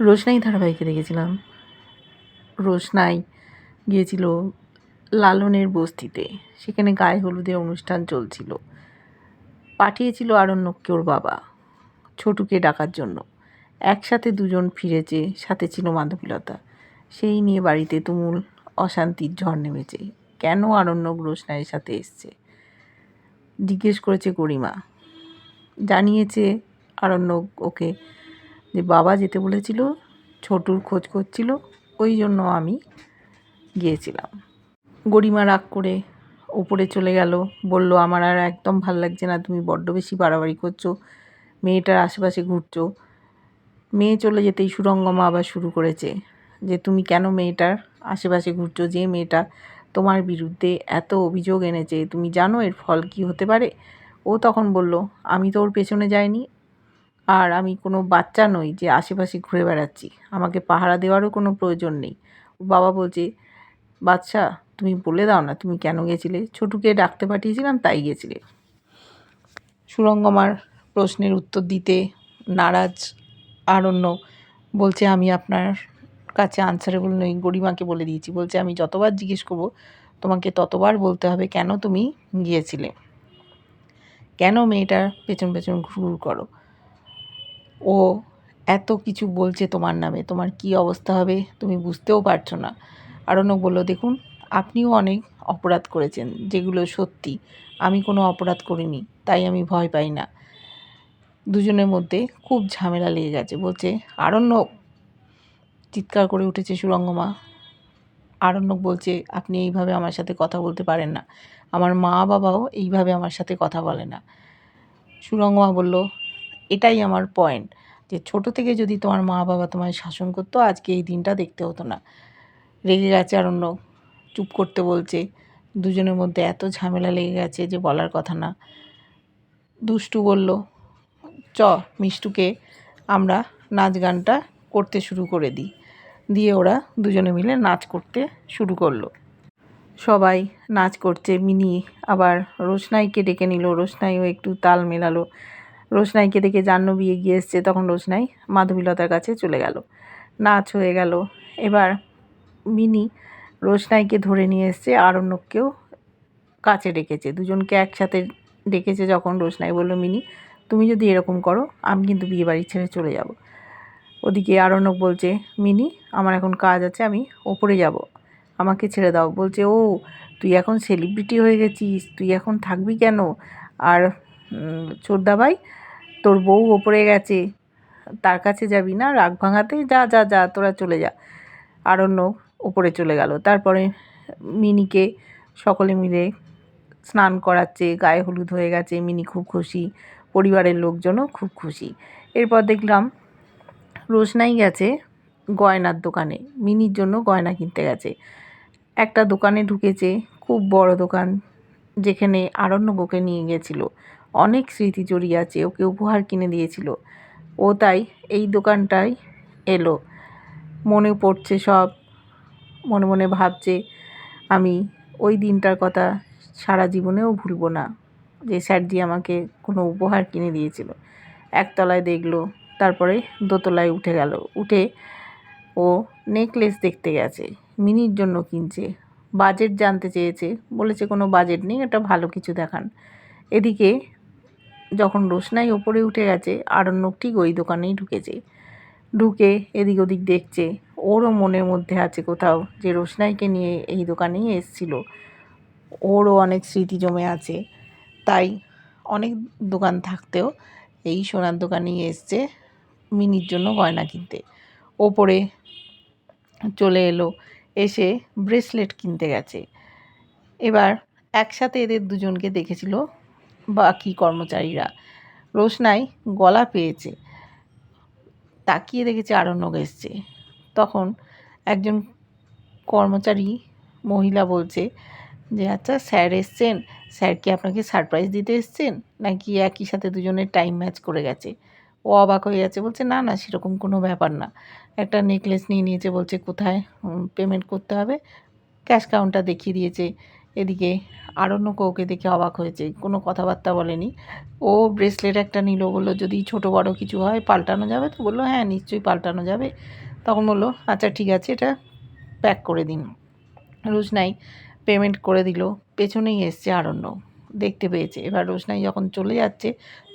রোশনাই ধারাবাহিকে দেখেছিলাম। রোশনাই গিয়েছিল লালনের বস্তিতে। সেখানে গায়ে হলুদের অনুষ্ঠান চলছিল। পাঠিয়েছিল আরণ্যককে ওর বাবা। ছোটুকে ডাকার জন্য। একসাথে দুজন ফিরেছে, সাথে ছিল মাধবীলতা। সেই নিয়ে বাড়িতে তুমুল অশান্তির ঝড় নেমেছে। কেন আরণ্যক রোশনাইয়ের সাথে এসছে? জিজ্ঞেস করেছে গরিমা জানিয়েছে আরণ্যক ওকে যে বাবা যেতে বলেছিল, ছোটুর খোঁজ করছিল, ওই জন্য আমি গিয়েছিলাম। গরিমা রাগ করে ওপরে চলে গেল, বলল, আমার আর একদম ভালো লাগছে না, তুমি বড্ড বেশি বাড়াবাড়ি করছ, মেয়েটার আশেপাশে ঘুরছো। মেয়ে চলে যেতেই সুরঙ্গমা আবার শুরু করেছে যে, তুমি কেন মেয়েটার আশেপাশে ঘুরছো? যে মেয়েটা তোমার বিরুদ্ধে এত অভিযোগ এনেছে, তুমি জানো এর ফল কি হতে পারে? ও তখন বলল, আমি তো ওর পেছনে যাইনি আর আমি কোনো বাচ্চা নই যে আশেপাশে ঘুরে বেড়াচ্ছি। আমাকে পাহারা দেওয়ারও কোনো প্রয়োজন নেই। বাবা বলছে, বাচ্চা, তুমি বলে দাও না, তুমি কেন গেছিলে? ছোটুকে ডাকতে পাঠিয়েছিলাম, তাই গেছিলে। সুরঙ্গমার প্রশ্নের উত্তর দিতে নারাজ, আরণ্য বলছে, আমি আপনার কাছে আনসারেবল নই, গরিমাকে বলে দিয়েছি। বলছে, আমি যতবার জিজ্ঞেস করব, তোমাকে ততবার বলতে হবে কেন তুমি গিয়েছিলে? কেন মেয়েটার পেছন পেছন ঘুর করো? ও এত কিছু বলছে তোমার নামে, তোমার কি অবস্থা হবে তুমি বুঝতেও পারছ না। আরণ্যক বলল, দেখুন, আপনিও অনেক অপরাধ করেছেন, যেগুলো সত্যি। আমি কোনো অপরাধ করিনি, তাই আমি ভয় পাই না। দুজনের মধ্যে খুব ঝামেলা লেগে গেছে। বলছে, আরণ্যক! চিৎকার করে উঠেছে সুরঙ্গমা আরণ্যক বলছে, আপনি এইভাবে আমার সাথে কথা বলতে পারেন না। আমার মা বাবাও এইভাবে আমার সাথে কথা বলে না। সুরঙ্গমা বলল এটাই আমার পয়েন্ট যে ছোট থেকে যদি তোমার মা বাবা তোমায় শাসন করতো, আজকে এই দিনটা দেখতে হতো না। রেগে গেছে আর অন্য চুপ করতে বলছে। দুজনের মধ্যে এত ঝামেলা লেগে গেছে যে বলার কথা না। দুষ্টু বলল, চ মিষ্টুকে আমরা নাচ গানটা করতে শুরু করে দিই। দিয়ে ওরা দুজনে মিলে নাচ করতে শুরু করল। সবাই নাচ করছে, মিনি আবার রোশনাইকে ডেকে নিল। রোশনাইও একটু তাল মেলালো। রোশনাইকে দেখে জাহ্নবী এগিয়ে এসছে। তখন রোশনাই মাধবীলতার কাছে চলে গেল। নাচ হয়ে গেল। এবার মিনি রোশনাইকে ধরে নিয়ে এসছে। আরণ্যককেও কাছে ডেকেছে। দুজনকে একসাথে ডেকেছে যখন রোশনাই বলল, মিনি, তুমি যদি এরকম করো, আমি কিন্তু বিয়ে বাড়ি ছেড়ে চলে যাব। ওদিকে আরণ্যক বলছে, মিনি, আমার এখন কাজ আছে, আমি ওপরে যাব। আমাকে ছেড়ে দাও। বলছে, ও, তুই এখন সেলিব্রিটি হয়ে গেছিস। তুই এখন থাকবি কেন? আর চোদ্দা ভাই তোর বউ ওপরে গেছে, তার কাছে যাবি না, রাগ ভাঙাতে যা যা যা, তোরা চলে যা। আরণ্য ওপরে চলে গেল। তারপরে মিনিকে সকলে মিলে স্নান করাচ্ছে, গায়ে হলুদ হয়ে গেছে, মিনি খুব খুশি, পরিবারের লোকজনও খুব খুশি। এরপর দেখলাম রোশনাই গেছে গয়নার দোকানে, মিনির জন্য গয়না কিনতে গেছে। একটা দোকানে ঢুকেছে, খুব বড় দোকান, যেখানে আরণ্যক নিয়ে গেছিল। অনেক স্মৃতি জড়িয়ে আছে, ওকে উপহার কিনে দিয়েছিল। ও তাই এই দোকানটায় এলো। মনে পড়ছে সব, মনে মনে ভাবছে, আমি ওই দিনটার কথা সারা জীবনেও ভুলবো না যে স্যারজি আমাকে কোনো উপহার কিনে দিয়েছিল। একতলায় দেখল, তারপরে দোতলায় উঠে গেল, উঠে ও নেকলেস দেখতে গেছে, মিনির জন্য কিনছে। বাজেট জানতে চেয়েছে, বলেছে কোনো বাজেট নেই এটা ভালো কিছু দেখান। এদিকে যখন রোশনাই ওপরে উঠে গেছে, আরণ্যক ঠিক ওই দোকানেই ঢুকেছে। ঢুকে এদিক ওদিক দেখছে, ওরও মনের মধ্যে আছে কোথাও যে রোশনাইকে নিয়ে এই দোকানেই এসছিল। ওরও অনেক স্মৃতি জমে আছে। তাই অনেক দোকান থাকতেও এই সোনার দোকানেই এসছে মিনির জন্য গয়না কিনতে। ওপরে চলে এলো, এসে ব্রেসলেট কিনতে গেছে। এবার একসাথে এদের দুজনকে দেখেছিল বাকি কর্মচারীরা? রোশনাই গলা পেয়েছে। তাকিয়ে দেখেছে আরণ্যক এসছে তখন একজন কর্মচারী মহিলা বলছে, যে আচ্ছা স্যার এসছেন। স্যার কি আপনাকে সারপ্রাইজ দিতে এসছেন? নাকি একই সাথে দুজনের টাইম ম্যাচ করে গেছে? ও অবাক হয়ে যাচ্ছে। বলছে, না না, সেরকম কোনো ব্যাপার না। একটা নেকলেস নিয়ে নিয়েছে। বলছে, কোথায়? পেমেন্ট করতে হবে? ক্যাশ কাউন্টার দেখিয়ে দিয়েছে। এদিকে আরণ্যকে ওকে দেখে অবাক হয়েছে, কোনো কথাবার্তা বলেনি। ও ব্রেসলেট একটা নিল, বলল, যদি ছোট বড় কিছু হয় পাল্টানো যাবে? তো বলল হ্যাঁ নিশ্চয়ই পাল্টানো যাবে। তখন বলল আচ্ছা ঠিক আছে, এটা প্যাক করে দিন। রোজনাই পেমেন্ট করে দিল, পেছনেই এসছে আরণ্য, দেখতে পেয়েছে। এবার রোশনাই যখন চলে যাচ্ছে,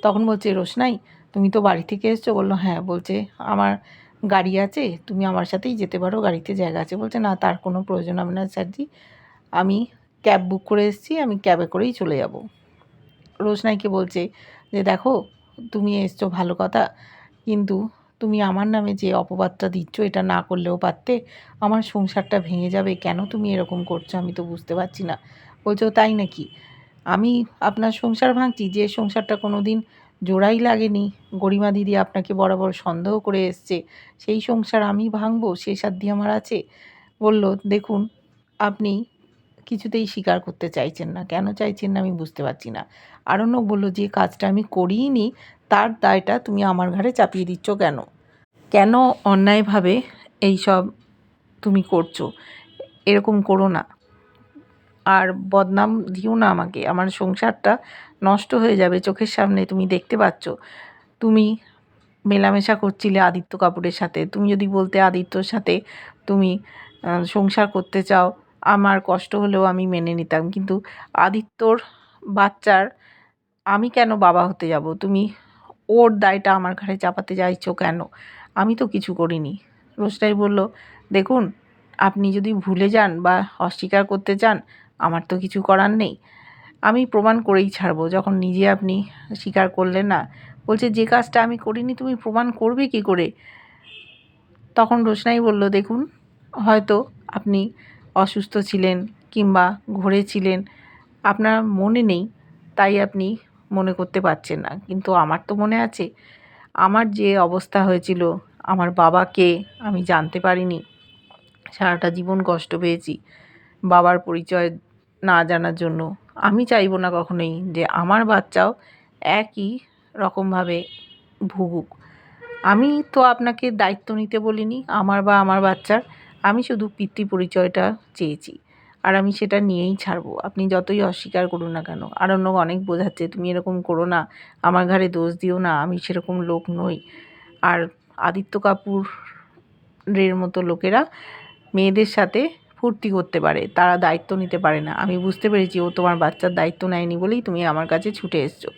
তখন বলছে, রোশনাই, তুমি তো বাড়ি থেকে এসছো? বলল হ্যাঁ বলছে, আমার গাড়ি আছে, তুমি আমার সাথেই যেতে পারো, গাড়িতে জায়গা আছে। বলছে, না, তার কোনো প্রয়োজন হবে না, স্যারজি, আমি ক্যাব বুক করে এসেছি, আমি ক্যাবে করেই চলে যাব। রোশনাইকে বলছে যে, দেখো, তুমি এসছো ভালো কথা, কিন্তু তুমি আমার নামে যে অপবাদটা দিচ্ছ, এটা না করলেও পারতে, আমার সংসারটা ভেঙে যাবে, কেন তুমি এরকম করছ? আমি তো বুঝতে পারছি না। বলছো তাই নাকি? আমি আপনার সংসার ভাঙছি, যে সংসারটা কোনো দিন জোড়াই লাগেনি, গরিমা দিদি আপনাকে বরাবর সন্দেহ করে এসছে, সেই সংসার আমি ভাঙবো, সে সাধ্য আমার আছে। বলল, দেখুন, আপনি কিছুতেই স্বীকার করতে চাইছেন না। কেন চাইছেন না আমি বুঝতে পারছি না। আরণ্যক বলল, যে কাজটা আমি করিই নি তার দায়টা তুমি আমার ঘাড়ে চাপিয়ে দিচ্ছ কেন? কেন অন্যায়ভাবে এই সব তুমি করছ? এরকম করো না। আর বদনাম দিও না আমাকে। আমার সংসারটা নষ্ট হয়ে যাবে। চোখের সামনে তুমি দেখতে পাচ্ছ। তুমি মেলামেশা করছিলে আদিত্য কাপুরের সাথে। তুমি যদি বলতে আদিত্যর সাথে তুমি সংসার করতে চাও আমার কষ্ট হলেও আমি মেনে নিতাম। কিন্তু আদিত্যর বাচ্চার আমি কেন বাবা হতে যাব? তুমি ওর দায়টা আমার ঘাড়ে চাপাতে চাইছো কেন? আমি তো কিছু করিনি। রোজটাই বলল, দেখুন, আপনি যদি ভুলে যান বা অস্বীকার করতে চান, আমার তো কিছু করার নেই। আমি প্রমাণ করেই ছাড়বো। যখন নিজে আপনি স্বীকার করলেন না, বলছে, যে কাজটা আমি করিনি, তুমি প্রমাণ করবে কি করে? তখন রোশনাই বলল, দেখুন, হয়তো আপনি অসুস্থ ছিলেন কিংবা ঘরে ছিলেন, আপনার মনে নেই, তাই আপনি মনে করতে পারছেন না। কিন্তু আমার তো মনে আছে, আমার যে অবস্থা হয়েছিল, আমার বাবাকে আমি জানতে পারিনি। সারাটা জীবন কষ্ট পেয়েছি, বাবার পরিচয় না জানার জন্য। আমি চাইব না কখনোই যে আমার বাচ্চাও একই রকমভাবে ভুগুক। আমি তো আপনাকে দায়িত্ব নিতে বলিনি, আমার বা আমার বাচ্চার। আমি শুধু পিতৃ পরিচয়টা চেয়েছি। আর আমি সেটা নিয়েই ছাড়বো। আপনি যতই অস্বীকার করুন না কেন। অন্য অনেক বোঝাচ্ছে, তুমি এরকম করো না। আমার ঘাড়ে দোষ দিও না। আমি সেরকম লোক নই। আর আদিত্য কাপুরের মতো লোকেরা মেয়েদের সাথে ফুর্তি করতে পারে। তারা দায়িত্ব নিতে পারে না। আমি বুঝতে পেরেছি ও তোমার বাচ্চার দায়িত্ব নেয়নি বলেই তুমি আমার কাছে ছুটে এসছো।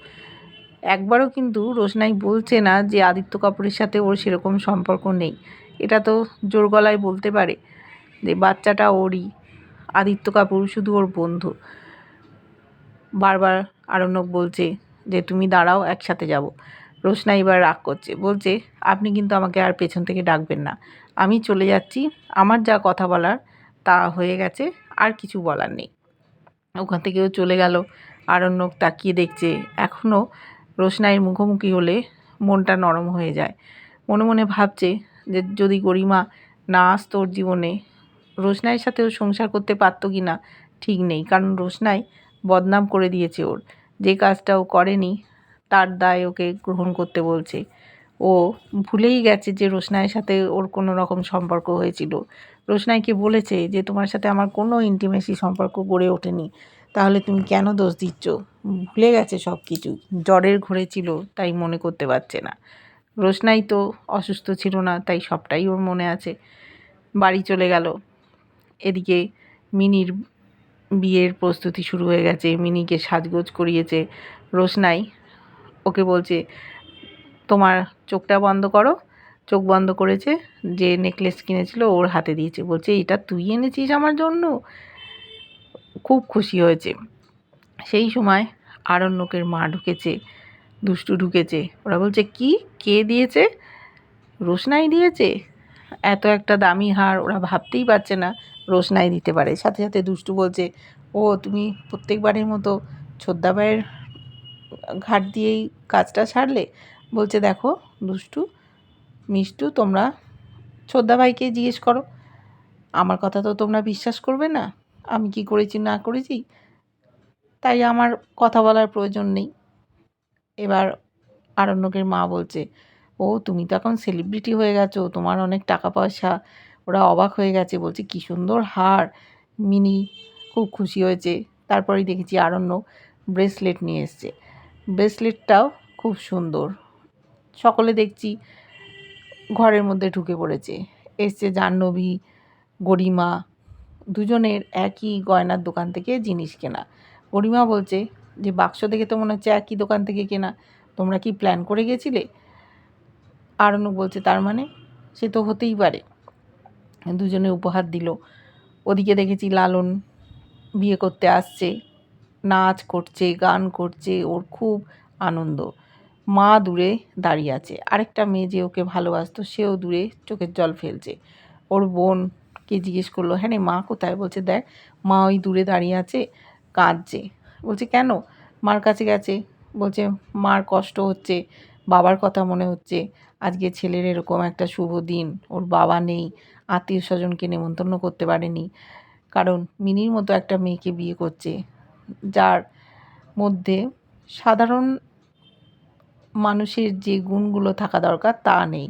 একবারও কিন্তু রোশনাই বলছে না যে আদিত্য কাপুরের সাথে ওর সেরকম সম্পর্ক নেই। এটা তো জোর গলায় বলতে পারে যে বাচ্চাটা ওরই, আদিত্য কাপুর শুধু ওর বন্ধু। বারবার আরণ্যক বলছে যে তুমি দাঁড়াও, একসাথে যাব। রোশনা এবার রাগ করছে, বলছে, আপনি কিন্তু আমাকে আর পেছন থেকে ডাকবেন না। আমি চলে যাচ্ছি, আমার যা কথা বলার তা হয়ে গেছে, আর কিছু বলার নেই। ওখান থেকেও চলে গেল। আরণ্যক তাকিয়ে দেখছে, এখনও রোশনাইয়ের মুখোমুখি হলে মনটা নরম হয়ে যায়। মনে মনে ভাবছে যে যদি গরিমা না আসতো ওর জীবনে, রোশনাইয়ের সাথেও সংসার করতে পারতো কি না, ঠিক নেই। কারণ রোশনাই বদনাম করে দিয়েছে ওর। যে কাজটা ও করেনি, তার দায় ওকে গ্রহণ করতে বলছে। ও ভুলেই গেছে যে রোশনাইয়ের সাথে ওর কোনো রকম সম্পর্ক হয়েছিল। রোশনাইকে বলেছে যে, তোমার সাথে আমার কোনো ইন্টিমেসি সম্পর্ক গড়ে ওঠেনি। তাহলে তুমি কেন দোষ দিচ্ছ? ভুলে গেছে সব কিছু জ্বরের ঘরে ছিল, তাই মনে করতে পারছে না। রোশনাই তো অসুস্থ ছিল না, তাই সবটাই ওর মনে আছে। বাড়ি চলে গেল। এদিকে মিনির বিয়ের প্রস্তুতি শুরু হয়ে গেছে। মিনিকে সাজগোজ করিয়েছে রোশনাই। ওকে বলছে, তোমার চোখটা বন্ধ করো। চোখ বন্ধ করেছে, যে নেকলেস কিনেছিল ওর হাতে দিয়েছে। বলছে, এটা তুই এনেছিস আমার জন্য? খুব খুশি হয়েছে। সেই সময় আরণ্যকের মা ঢুকেছে। দুষ্টু ঢুকেছে। ওরা বলছে, কি? কে দিয়েছে? রোশনাই দিয়েছে। এত একটা দামি হার ওরা ভাবতেই পারছে না রোশনাই দিতে পারে। সাথে সাথে দুষ্টু বলছে, ও, তুমি প্রত্যেকবারের মতো ছোদ্দাবাইয়ের ঘাট দিয়েই কাজটা ছাড়লে বলছে, দেখো দুষ্টু, মিষ্টু, তোমরা ছোদ্দাভাইকে জিজ্ঞেস করো। আমার কথা তো তোমরা বিশ্বাস করবে না। আমি কি করেছি, না করেছি? তাই আমার কথা বলার প্রয়োজন নেই। এবার আরণ্যকের মা বলছে, ও, তুমি তো এখন সেলিব্রিটি হয়ে গেছো, তোমার অনেক টাকা পয়সা ওরা অবাক হয়ে গেছে। বলছে, কী সুন্দর হার, মিনি খুব খুশি হয়েছে। তারপরেই দেখেছি আরণ্য ব্রেসলেট নিয়ে এসছে। ব্রেসলেটটাও খুব সুন্দর। সকলে দেখছি ঘরের মধ্যে ঢুকে পড়েছে। এসছে জাহ্নবী, গরিমা, দুজনের একই গয়নার দোকান থেকে জিনিস কেনা। গরিমা বলছে যে বাক্স দেখে তো মনে হচ্ছে একই দোকান থেকে কেনা। তোমরা কি প্ল্যান করে গেছিলে? আরণ্য বলছে, তার মানে? সে তো হতেই পারে। দুজনে উপহার দিল। ওদিকে দেখেছি লালন বিয়ে করতে আসছে। নাচ করছে, গান করছে, ওর খুব আনন্দ। মা দূরে দাঁড়িয়ে আছে। আরেকটা মেয়ে যে ওকে ভালোবাসতো, সেও দূরে চোখের জল ফেলছে। ওর বোনকে জিজ্ঞেস করল হ্যাঁ মা কোথায়? বলছে, দেখ, মা ওই দূরে দাঁড়িয়ে আছে, কাঁদছে। বলছে, কেন? মার কাছে গেছে। বলছে, মার কষ্ট হচ্ছে, বাবার কথা মনে হচ্ছে। আজকে ছেলের এরকম একটা শুভ দিন, ওর বাবা নেই আত্মীয় স্বজনকে নেমন্তন্ন করতে পারেনি। কারণ মিনির মতো একটা মেয়েকে বিয়ে করছে, যার মধ্যে সাধারণ মানুষের যে গুণগুলো থাকা দরকার তা নেই।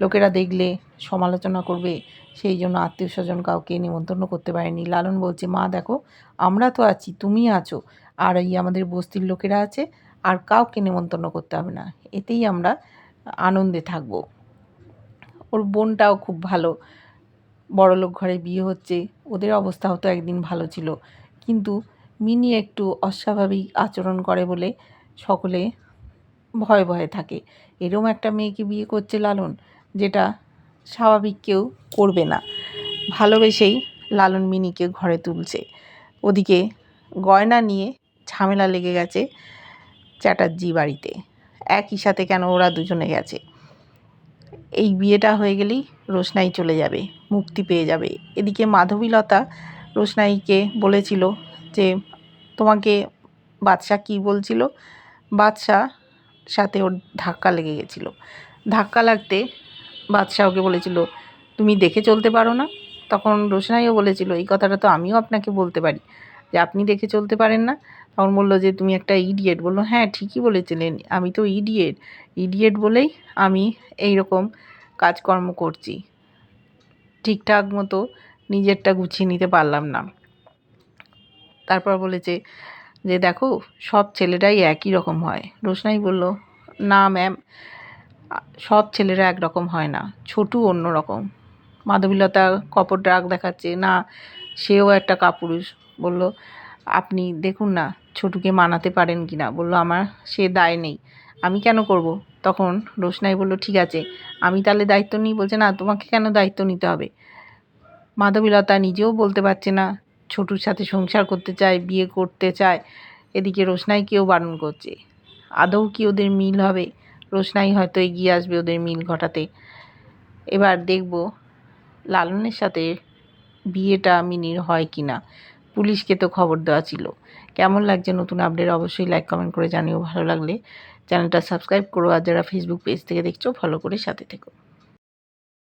লোকেরা দেখলে সমালোচনা করবে, সেই জন্য আত্মীয় স্বজন কাউকে নিমন্ত্রণ করতে পারেনি। লালন বলছে, মা, দেখো, আমরা তো আছি তুমি আছো। আর এই আমাদের বস্তির লোকেরা আছে, আর কাউকে নেমন্তন্ন করতে হবে না। এতেই আমরা আনন্দে থাকব। ওর বোনটাও খুব ভালো। বড়লোক ঘরে বিয়ে হচ্ছে, ওদের অবস্থাও তো একদিন ভালো ছিল। কিন্তু মিনি একটু অস্বাভাবিক আচরণ করে বলে সকলে ভয়ে ভয়ে থাকে। এরম একটা মেয়েকে বিয়ে করছে লালন, যেটা স্বাভাবিক কেউ করবে না। ভালোবেসেই লালন মিনিকে ঘরে তুলছে। ওদিকে গয়না নিয়ে ঝামেলা লেগে গেছে চ্যাটার্জি বাড়িতে। একই সাথে কেন ওরা দুজনে গেছে? এই বিয়েটা হয়ে গেলেই রোশনাই চলে যাবে, মুক্তি পেয়ে যাবে। এদিকে মাধবীলতা রোশনাইকে বলেছিল যে, তোমাকে বাদশা কী বলছিল? বাদশাহ সাথে ওর ধাক্কা লেগে গেছিল। ধাক্কা লাগতে বাদশাহ ওকে বলেছিল, তুমি দেখে চলতে পারো না? তখন রোশনাইও বলেছিল, এই কথাটা তো আমিও আপনাকে বলতে পারি যে, আপনি দেখে চলতে পারেন না। তখন বলল যে, তুমি একটা ইডিয়েট বলল হ্যাঁ ঠিকই বলেছিলেন, আমি তো ইডিয়েট ইডিয়েট বলেই আমি এই রকম কাজকর্ম করছি। ঠিকঠাক মতো নিজেরটা গুছিয়ে নিতে পারলাম না। তারপর বলেছে যে, দেখো, সব ছেলেরাই একই রকম হয়। রোশনাই বলল, না ম্যাম সব ছেলেরা একরকম হয় না, ছোটু অন্য রকম। মাধবীলতা কপট রাগ দেখাচ্ছে, না, সেও একটা কাপুরুষ। বলল আপনি দেখুন না, ছোটুকে মানাতে পারেন কি না বলল, আমার সে দায় নেই। আমি কেন করব? তখন রোশনাই বলল, ঠিক আছে, আমি তাহলে দায়িত্ব নিই। বলছে, না, তোমাকে কেন দায়িত্ব নিতে হবে? মাধবীলতা নিজেও বলতে পারছে না, ছোটুর সাথে সংসার করতে চায়, বিয়ে করতে চায়, এদিকে রোশনাই কেউ বারণ করছে। আদৌ কি ওদের মিল হবে? রোশনাই হয়তো এগিয়ে আসবে ওদের মিল ঘটাতে। এবার দেখব লালনের সাথে বিয়েটা মিনির হয় কি না পুলিশকে তো খবর দেওয়া ছিল। কেমন লাগছে নতুন আপডেট অবশ্যই লাইক কমেন্ট করে জানিও। ভালো লাগলে চ্যানেলটা সাবস্ক্রাইব করো। আর যারা ফেসবুক পেজ থেকে দেখছ ফলো করে সাথে থেকো।